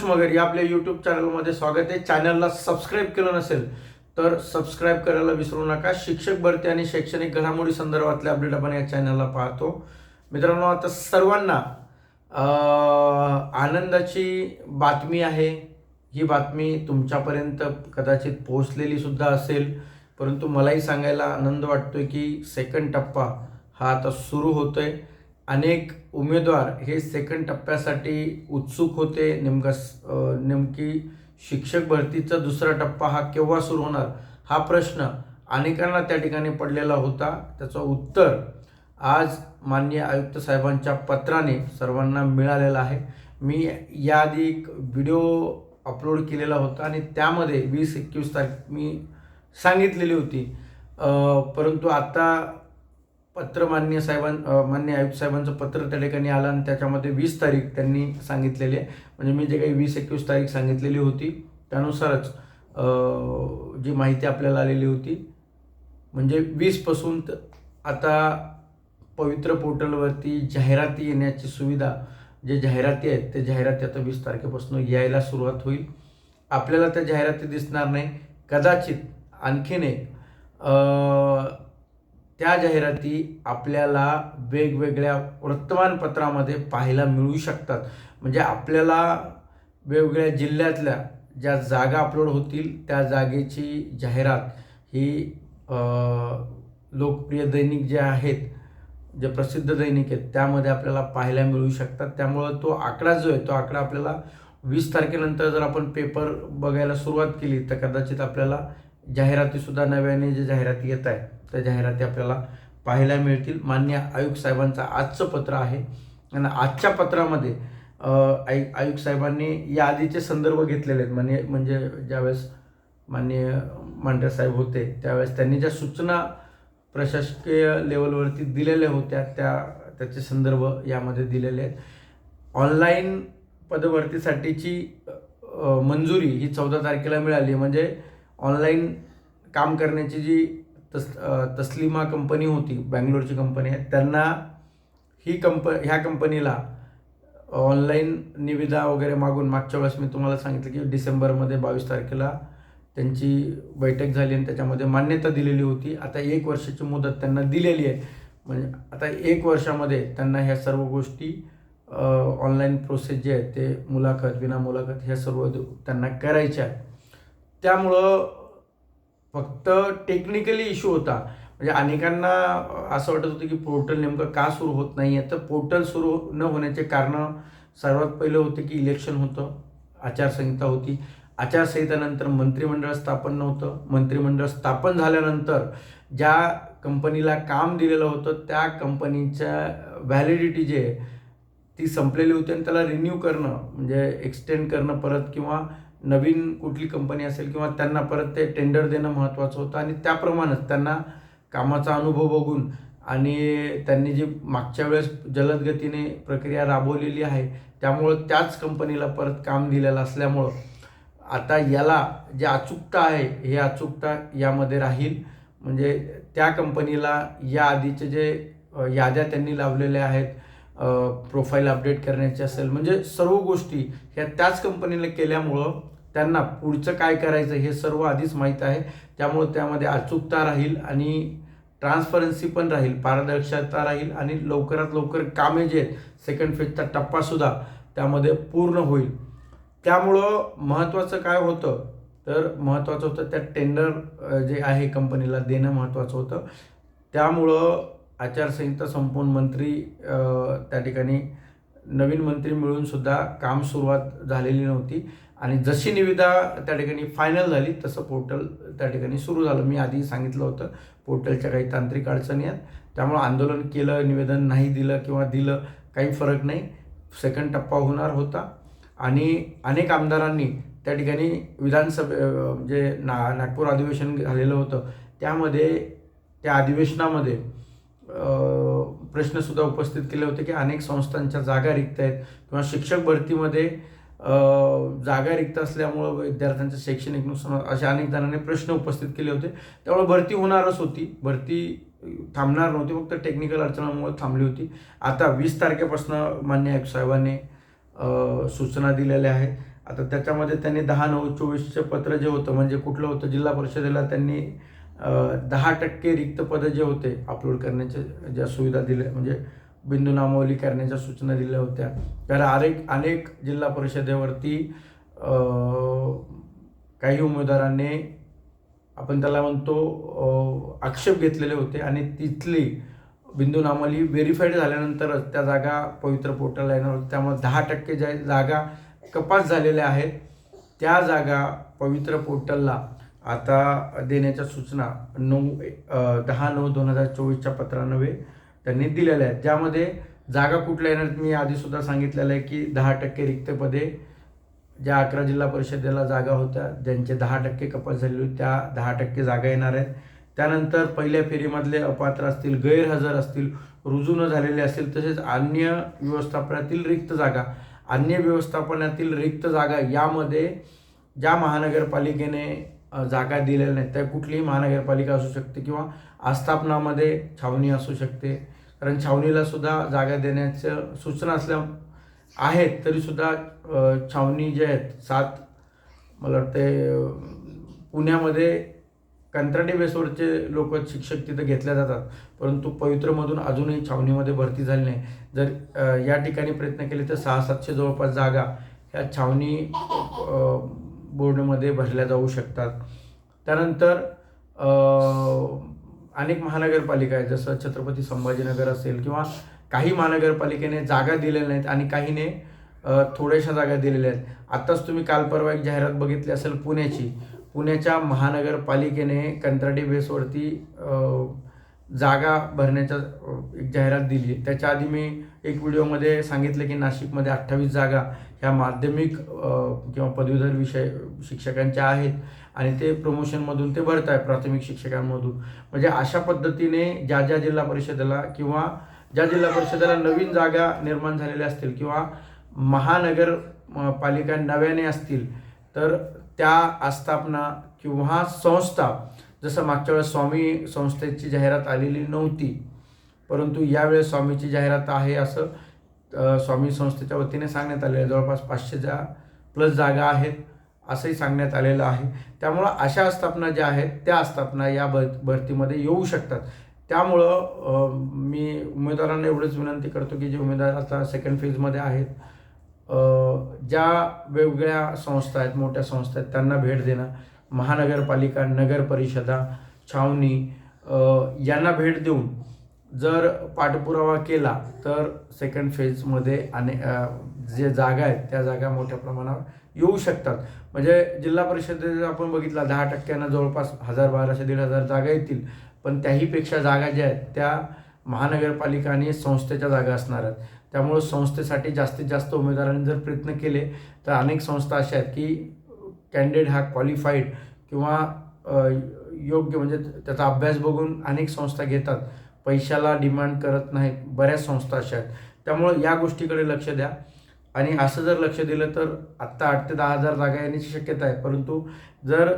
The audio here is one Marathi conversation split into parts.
संतोष मगर या आपल्या यूट्यूब चॅनलमध्ये स्वागत आहे. चॅनलला सबस्क्राईब केलं नसेल तर सबस्क्राईब करायला विसरू नका. शिक्षक भरती आणि शैक्षणिक घडामोडी संदर्भातले अपडेट आपण या चॅनलला पाहतो. मित्रांनो आता सर्वांना आनंदाची बातमी आहे. ही बातमी तुमच्यापर्यंत कदाचित पोहोचलेली सुद्धा असेल. परंतु मलाही सांगायला आनंद वाटतोय की सेकंड टप्पा हा आता सुरू होतोय. अनेक उमेदवार हे सेकंड टप्प्यासाठी उत्सुक होते. नेमका स- नेमकी शिक्षक भरतीचा दुसरा टप्पा हा केव्हा सुरू होणार? हा प्रश्न अनेकांना त्या ठिकाणी पडलेला होता. त्याचं उत्तर आज माननीय आयुक्त साहेबांच्या पत्राने सर्वांना मिळालेलं आहे. मी याआधी एक व्हिडिओ अपलोड केलेला होता आणि त्यामध्ये वीस एकवीस तारीख मी सांगितलेली होती. परंतु आता पत्र मान्य साहेबां मान्य आयुक्त साहेबांचं पत्र त्या ठिकाणी आलं आणि त्याच्यामध्ये वीस तारीख त्यांनी सांगितलेली आहे. म्हणजे मी जे काही वीस एकवीस तारीख सांगितलेली होती त्यानुसारच जी माहिती आपल्याला आलेली होती म्हणजे वीसपासून आता पवित्र पोर्टलवरती जाहिराती येण्याची सुविधा जे जाहिराती आहेत ते जाहिराती आता वीस तारखेपासून यायला सुरुवात होईल. आपल्याला त्या जाहिराती दिसणार नाही. कदाचित आणखीन एक त्या जाहिराती आपल्याला वेगवेगळ्या वृत्तमानपत्रामध्ये पाहायला मिळू शकतात. म्हणजे आपल्याला वेगवेगळ्या जिल्ह्यातल्या ज्या जागा अपलोड होतील त्या जागेची जाहिरात ही लोकप्रिय दैनिक जे आहेत जे प्रसिद्ध दैनिक आहेत त्यामध्ये आपल्याला पाहायला मिळू शकतात. त्यामुळं तो आकडा जो आहे तो आकडा आपल्याला वीस तारखेनंतर जर आपण पेपर बघायला सुरुवात केली तर कदाचित आपल्याला जाहिरातीसुद्धा नव्याने जे जाहिराती येत आहेत त्या जाहिराती आपल्याला पाहायला मिळतील. मान्य आयुक्त साहेबांचं आजचं पत्र आहे. आणि आजच्या पत्रामध्ये अं, आयु आयुक्त साहेबांनी या आधीचे संदर्भ घेतलेले आहेत. म्हणजे म्हणजे ज्यावेळेस माननीय मांढरे साहेब होते त्यावेळेस त्यांनी ज्या सूचना प्रशासकीय लेवलवरती दिलेल्या होत्या त्या त्याचे संदर्भ यामध्ये दिलेले आहेत. ऑनलाईन पदभरतीसाठीची मंजुरी ही चौदा तारखेला मिळाली. म्हणजे ऑनलाईन काम करण्याची जी तस तस्लिमा कंपनी होती बँगलोरची कंपनी आहे त्यांना ही कंप ह्या कंपनीला ऑनलाईन निविदा वगैरे मागून मागच्या वेळेस मी तुम्हाला सांगितलं की डिसेंबरमध्ये बावीस तारखेला त्यांची बैठक झाली आणि त्याच्यामध्ये मान्यता दिलेली होती. आता एक वर्षाची मुदत त्यांना दिलेली आहे. म्हणजे आता एक वर्षामध्ये त्यांना ह्या सर्व गोष्टी ऑनलाईन प्रोसेस जे आहे ते मुलाखत विना मुलाखत ह्या सर्व त्यांना करायच्या आहेत. त्यामुळं फक्त टेक्निकली इश्यू होता. म्हणजे अनेकांना असं वाटत होतं की पोर्टल नेमकं का सुरू होत नाही आहे तर पोर्टल सुरू न होण्याचे कारण सर्वात पहिलं होतं की इलेक्शन होतं. आचारसंहिता होती. आचारसंहितानंतर मंत्रिमंडळ स्थापन नव्हतं. मंत्रिमंडळ स्थापन झाल्यानंतर ज्या कंपनीला काम दिलेलं होतं त्या कंपनीच्या व्हॅलिडिटी जे आहे ती संपलेली होती आणि त्याला रिन्यू करणं म्हणजे एक्सटेंड करणं परत किंवा नवीन कुठली कंपनी असेल किंवा त्यांना परत ते टेंडर देणं महत्त्वाचं होतं आणि त्याप्रमाणेच त्यांना कामाचा अनुभव बघून आणि त्यांनी जी मागच्या वेळेस जलद गतीने प्रक्रिया राबवलेली आहे त्यामुळं त्याच कंपनीला परत काम दिलेलं असल्यामुळं आता याला जे अचूकता आहे हे अचूकता यामध्ये राहील. म्हणजे त्या कंपनीला या आधीचे जे याद्या त्यांनी लावलेल्या आहेत प्रोफाईल अपडेट करण्याची असेल म्हणजे सर्व गोष्टी ह्या त्याच कंपनीला केल्यामुळं त्यांना पुढचं काय करायचं हे सर्व आधीच माहीत आहे. त्यामुळं त्यामध्ये अचूकता राहील आणि ट्रान्सपरन्सी पण राहील पारदर्शकता राहील आणि लवकरात लवकर कामे जे आहेत सेकंड फेजचा टप्पासुद्धा त्यामध्ये पूर्ण होईल. त्यामुळं महत्त्वाचं काय होतं? तर महत्त्वाचं होतं त्या टेंडर जे आहे कंपनीला देणं महत्त्वाचं होतं. त्यामुळं आचारसंहिता संपून मंत्री त्या ठिकाणी नवीन मंत्री मिळूनसुद्धा काम सुरुवात झालेली नव्हती. आणि जशी निविदा त्या ठिकाणी फायनल झाली तसं पोर्टल त्या ठिकाणी सुरू झालं. मी आधी सांगितलं होतं पोर्टलच्या काही तांत्रिक अडचणी आहेत. त्यामुळं आंदोलन केलं निवेदन नाही दिलं किंवा दिलं काही फरक नाही. सेकंड टप्पा होणार होता. आणि अनेक आमदारांनी त्या ठिकाणी विधानसभे जे म्हणजे ना नागपूर अधिवेशन झालेलं होतं. त्यामध्ये त्या अधिवेशनामध्ये प्रश्नसुद्धा उपस्थित केले होते की अनेक संस्थांच्या जागा रिक्त आहेत किंवा शिक्षक भरतीमध्ये जागा रिक्त असल्यामुळं विद्यार्थ्यांचं शैक्षणिक नुकसान अशा अनेक जणांनी प्रश्न उपस्थित केले होते. त्यामुळे भरती होणारच होती. भरती थांबणार नव्हती. फक्त टेक्निकल अडचणांमुळे थांबली होती. आता वीस तारखेपासून मान्य आयुक्त साहेबांनी सूचना दिलेल्या आहेत. आता त्याच्यामध्ये त्यांनी दहा नऊ चोवीसचं पत्र जे होतं म्हणजे कुठलं होतं जिल्हा परिषदेला त्यांनी दहा टक्के रिक्त पदं जे होते अपलोड करण्याच्या ज्या सुविधा दिल्या म्हणजे बिंदू नामावली करण्याच्या सूचना दिल्या होत्या. कारण अनेक अनेक जिल्हा परिषदेवरती काही उमेदवारांनी आपण त्याला म्हणतो आक्षेप घेतलेले होते आणि तिथली बिंदू नामावली व्हेरीफाईड झाल्यानंतरच त्या जागा पवित्र पोर्टलला येणार होत्या त्यामुळे दहा टक्के ज्या जागा कपात झालेल्या आहेत त्या जागा पवित्र पोर्टलला आता देण्याच्या सूचना नऊ दहा नऊ दोन हजार चोवीसच्या पत्रान्वये त्यांनी दिलेल्या आहेत. ज्यामध्ये जागा कुठल्या येणार मी आधीसुद्धा सांगितलेलं आहे की दहा टक्के रिक्त पदे ज्या अकरा जिल्हा परिषदेला जागा होत्या ज्यांचे दहा टक्के कपात झालेली होती त्या दहा टक्के जागा येणार आहेत. त्यानंतर पहिल्या फेरीमधले अपात्र असतील गैरहजर असतील रुजू न झालेले असतील तसेच अन्य व्यवस्थापनातील रिक्त जागा अन्य व्यवस्थापनातील रिक्त जागा यामध्ये ज्या महानगरपालिकेने जागा दिलेल्या नाहीत. त्या कुठलीही महानगरपालिका असू शकते किंवा आस्थापनामध्ये छावणी असू शकते. कारण छावणीला सुद्धा जागा देण्याचं सूचना असल्या आहेत तरीसुद्धा छावणी जे आहेत सात मला वाटते पुण्यामध्ये कंत्राटी बेसवरचे लोक शिक्षक तिथं घेतल्या जातात. परंतु पवित्रमधून अजूनही छावणीमध्ये भरती झाली नाही. जर या ठिकाणी प्रयत्न केले तर सहा सातशे जवळपास जागा ह्या छावणी बोर्डमध्ये भरल्या जाऊ शकतात. त्यानंतर अनेक महानगरपालिका आहेत जसं छत्रपती संभाजीनगर असेल किंवा काही महानगरपालिकेने जागा दिलेल्या नाहीत आणि काहीने थोड्याशा जागा दिलेल्या आहेत. आत्ताच तुम्ही काल परवा एक जाहिरात बघितली असेल पुण्याची. पुण्याच्या महानगरपालिकेने कंत्राटी बेसवरती जागा भरण्याच्या एक जाहिरात दिली. त्याच्या आधी मी एक व्हिडिओमध्ये सांगितलं की नाशिकमध्ये अठ्ठावीस जागा ह्या माध्यमिक किंवा पदवीधर विषय शिक्षकांच्या आहेत आणि ते प्रमोशनमधून ते भरत आहे प्राथमिक शिक्षकांमधून. म्हणजे अशा पद्धतीने ज्या ज्या जिल्हा परिषदेला किंवा ज्या जिल्हा परिषदेला नवीन जागा निर्माण झालेल्या असतील किंवा महानगर पालिका नव्याने असतील तर त्या आस्थापना किंवा संस्था जसं मागच्या वेळेस स्वामी संस्थेची जाहिरात आलेली नव्हती परंतु यावेळेस स्वामीची जाहिरात आहे असं स्वामी संस्थेच्या वतीने सांगण्यात आलेलं आहे. जवळपास पाचशेच्या प्लस जागा आहेत असंही सांगण्यात आलेलं आहे. त्यामुळं अशा आस्थापना ज्या आहेत त्या आस्थापना या भर भरतीमध्ये येऊ शकतात. त्यामुळं मी उमेदवारांना एवढंच विनंती करतो की जे उमेदवार आता सेकंड फेजमध्ये आहेत ज्या वेगवेगळ्या संस्था आहेत मोठ्या संस्था आहेत त्यांना भेट देणं. महानगरपालिका नगर परिषदा छावणी यांना भेट देऊन जर पाठपुरावा केला तर सेकंड फेजमध्ये आणि जे जागा आहेत त्या जागा मोठ्या प्रमाणावर येऊ शकतात. म्हणजे जिल्हा परिषदेत आपण बघितला दहा टक्क्यांना जवळपास हजार बाराशे दीड हजार जागा येतील. पण त्याहीपेक्षा जागा ज्या आहेत त्या महानगरपालिका आणि संस्थेच्या जागा असणार आहेत. त्यामुळं संस्थेसाठी जास्तीत जास्त उमेदवारांनी जर प्रयत्न केले तर अनेक संस्था अशा आहेत की कॅन्डिडेट हा क्वालिफाईड किंवा योग्य म्हणजे त्याचा अभ्यास बघून अनेक संस्था घेतात. पैशाला डिमांड करत नाहीत बऱ्याच संस्था अशा आहेत. त्यामुळं या गोष्टीकडे लक्ष द्या. आणि असं जर लक्ष दिलं तर आत्ता आठ ते दहा हजार जागा येण्याची शक्यता आहे. परंतु जर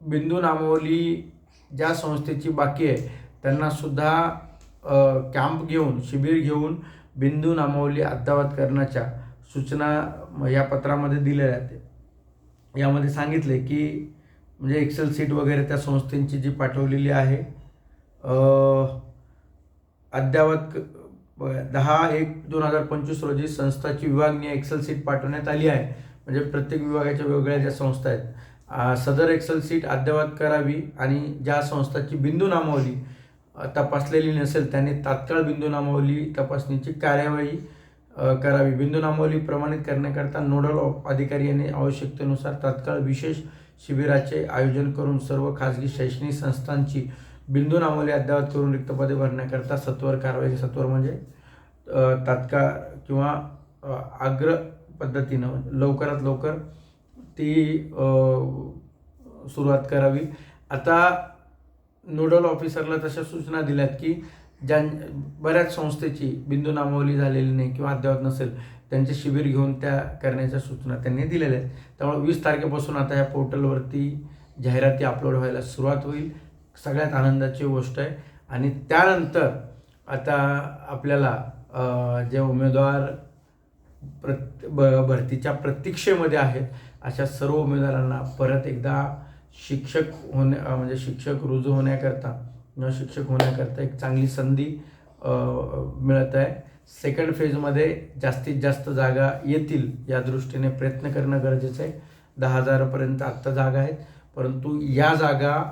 बिंदू नामावली ज्या संस्थेची बाकी आहे त्यांनासुद्धा कॅम्प घेऊन शिबिर घेऊन बिंदू नामावली अद्यावत करण्याच्या सूचना या पत्रामध्ये दिलेल्या आहेत. यामध्ये सांगितले की म्हणजे एक्सेल सीट वगैरे त्या संस्थेची जी पाठवलेली आहे अद्ययावत अद्यावत क- दहा एक दोन हजार पंचवीस रोजी संस्थाची विभागनीय एक्सेल सीट पाठवण्यात आली आहे. म्हणजे प्रत्येक विभागाच्या वेगवेगळ्या ज्या संस्था आहेत सदर एक्सेल सीट अद्ययावत करावी आणि ज्या संस्थाची बिंदू नामावली तपासलेली नसेल त्यांनी तात्काळ बिंदू नामावली तपासणीची कार्यवाही करावी. बिंदू नामावली प्रमाणित करण्याकरता नोडल अधिकारी यांनी आवश्यकतेनुसार तात्काळ विशेष शिबिराचे आयोजन करून सर्व खाजगी शैक्षणिक संस्थांची बिंदू नामावली अद्ययावत करून रिक्तपदे भरण्याकरता सत्वर कारवाई सत्वर म्हणजे तात्काळ किंवा आग्र पद्धतीनं लवकरात लवकर ती सुरुवात करावी. आता नोडल ऑफिसरला तशा सूचना दिल्यात की ज्यां बऱ्याच संस्थेची बिंदू नामावली झालेली नाही किंवा अद्यावत नसेल त्यांचे शिबिर घेऊन त्या करण्याच्या सूचना त्यांनी दिलेल्या आहेत. त्यामुळे वीस तारखेपासून आता ह्या पोर्टलवरती जाहिराती अपलोड व्हायला सुरुवात होईल. सगळ्यात आनंदाची गोष्ट आहे. आणि त्यानंतर आता आपल्याला जे उमेदवार प्रत ब भरतीच्या प्रतीक्षेमध्ये आहेत अशा सर्व उमेदवारांना परत एकदा शिक्षक होण्या म्हणजे शिक्षक रुजू होण्याकरता शिक्षक होण्याकरता एक चांगली संधी मिळत आहे. सेकंड फेजमध्ये जास्तीत जास्त जागा येतील या दृष्टीने प्रयत्न करणं गरजेचं आहे. दहा हजारापर्यंत आत्ता जागा आहेत. परंतु या जागा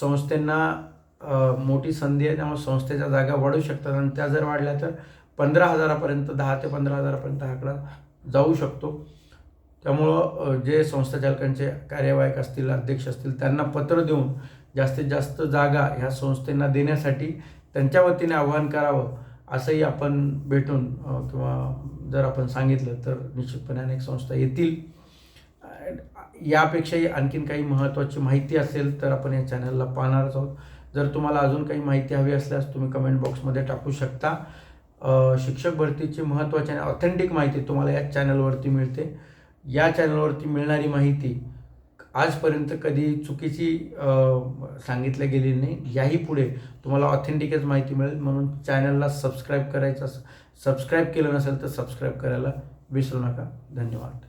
संस्थेंना मोठी संधी आहे. त्यामुळे संस्थेच्या जागा वाढू शकतात आणि त्या जर वाढल्या तर पंधरा हजारापर्यंत दहा ते पंधरा हजारापर्यंत आकडा जाऊ शकतो. त्यामुळं जे संस्थाचालकांचे कार्यवाहक असतील अध्यक्ष असतील त्यांना पत्र देऊन जास्तीत जास्त जागा ह्या संस्थेंना देण्यासाठी त्यांच्या वतीने आवाहन करावं असंही आपण भेटून किंवा जर आपण सांगितलं तर निश्चितपणे अनेक संस्था येतील. यापेक्षाही आणखीन काही महत्त्वाची माहिती असेल तर आपण या चॅनलला पाहणारच आहोत. जर तुम्हाला अजून काही माहिती हवी असल्यास तुम्ही कमेंट बॉक्समध्ये टाकू शकता. शिक्षक भरतीची महत्त्वाची आणि ऑथेंटिक माहिती तुम्हाला या चॅनलवरती मिळते. या चॅनलवरती मिळणारी माहिती आजपर्यंत कधी चुकीची सांगितली गेली नाही. याही पुढे तुम्हाला ऑथेंटिकच माहिती मिळेल. म्हणून चॅनलला सबस्क्राईब करायचं सबस्क्राईब केलं नसेल तर सबस्क्राईब करायला विसरू नका. धन्यवाद.